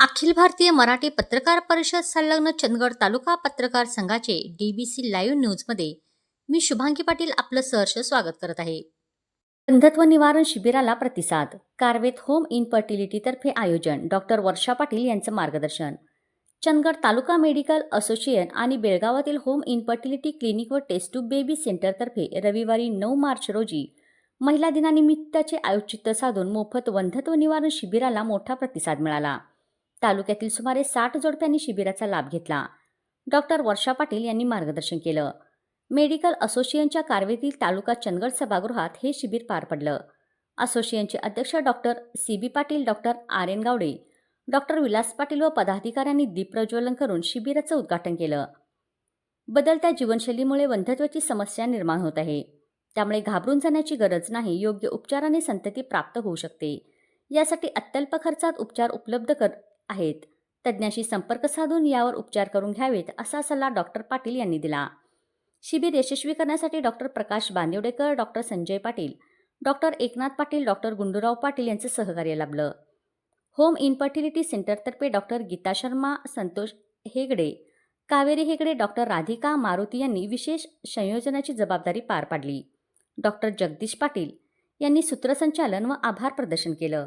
अखिल भारतीय मराठी पत्रकार परिषद संलग्न चंदगड तालुका पत्रकार संघाचे डीबीसी लाईव्ह न्यूजमध्ये मी शुभांगी पाटील आपलं सहर्ष स्वागत करत आहे. अंधत्व निवारण शिबिराला प्रतिसाद कारवेत होम इनफर्टिलिटीतर्फे आयोजन डॉक्टर वर्षा पाटील यांचं मार्गदर्शन. चंदगड तालुका मेडिकल असोसिएशन आणि बेळगावातील होम इनफर्टिलिटी क्लिनिक व टेस्ट टू बेबी सेंटरतर्फे रविवारी नऊ मार्च रोजी महिला दिनानिमित्ताचे औचित्य साधून मोफत वंधत्व निवारण शिबिराला मोठा प्रतिसाद मिळाला. तालुक्यातील सुमारे साठ जोडप्यांनी शिबिराचा लाभ घेतला. डॉक्टर वर्षा पाटील यांनी मार्गदर्शन केलं. मेडिकल असोसिएशनच्या कारवेतील तालुका चंदगड सभागृहात हे शिबिर पार पडलं. असोसिएशनचे अध्यक्ष doctor C B Patil doctor R N Gawade doctor Vilas Patil व पदाधिकाऱ्यांनी दीपप्रज्वलन करून शिबिराचं उद्घाटन केलं. बदलत्या जीवनशैलीमुळे वंधत्वाची समस्या निर्माण होत आहे. त्यामुळे घाबरून जाण्याची गरज नाही योग्य उपचाराने संतती प्राप्त होऊ शकते. यासाठी अत्यल्प खर्चात उपचार उपलब्ध कर आहेत. तज्ज्ञाशी संपर्क साधून यावर उपचार करून घ्यावेत असा सल्ला डॉक्टर पाटील यांनी दिला. शिबिर यशस्वी करण्यासाठी doctor Prakash Bandiwadekar doctor Sanjay Patil doctor Eknath Patil doctor Gundurao Patil यांचं सहकार्य लाभलं. होम इनफर्टिलिटी सेंटरतर्फे डॉक्टर गीता शर्मा संतोष हेगडे कावेरी हेगडे डॉक्टर राधिका मारुती यांनी विशेष संयोजनाची जबाबदारी पार पाडली. डॉक्टर जगदीश पाटील यांनी सूत्रसंचालन व आभार प्रदर्शन केलं.